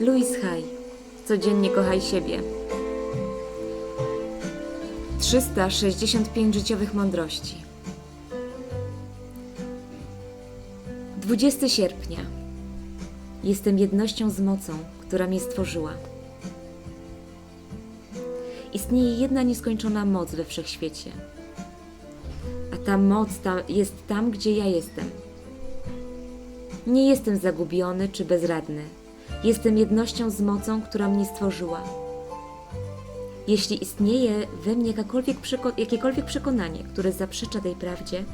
Louis Hay. Codziennie kochaj siebie. 365 życiowych mądrości. 20 sierpnia. Jestem jednością z mocą, która mnie stworzyła. Istnieje jedna nieskończona moc we wszechświecie. A ta moc ta jest tam, gdzie ja jestem. Nie jestem zagubiony czy bezradny. Jestem jednością z mocą, która mnie stworzyła. Jeśli istnieje we mnie przeko- jakiekolwiek przekonanie, które zaprzecza tej prawdzie,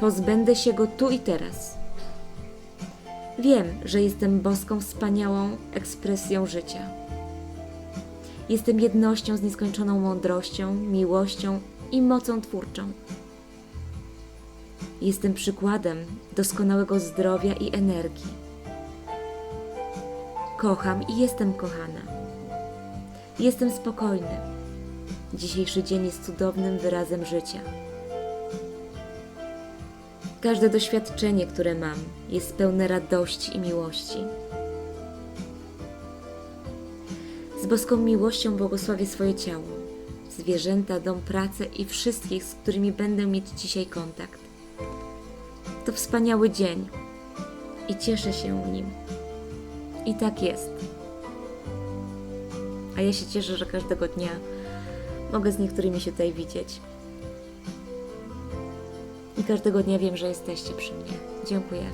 pozbędę się go tu i teraz. Wiem, że jestem boską, wspaniałą ekspresją życia. Jestem jednością z nieskończoną mądrością, miłością i mocą twórczą. Jestem przykładem doskonałego zdrowia i energii. Kocham i jestem kochana. Jestem spokojny. Dzisiejszy dzień jest cudownym wyrazem życia. Każde doświadczenie, które mam, jest pełne radości i miłości. Z boską miłością błogosławię swoje ciało, zwierzęta, dom, pracę i wszystkich, z którymi będę mieć dzisiaj kontakt. To wspaniały dzień i cieszę się nim. I tak jest. A ja się cieszę, że każdego dnia mogę z niektórymi się tutaj widzieć. I każdego dnia wiem, że jesteście przy mnie. Dziękuję.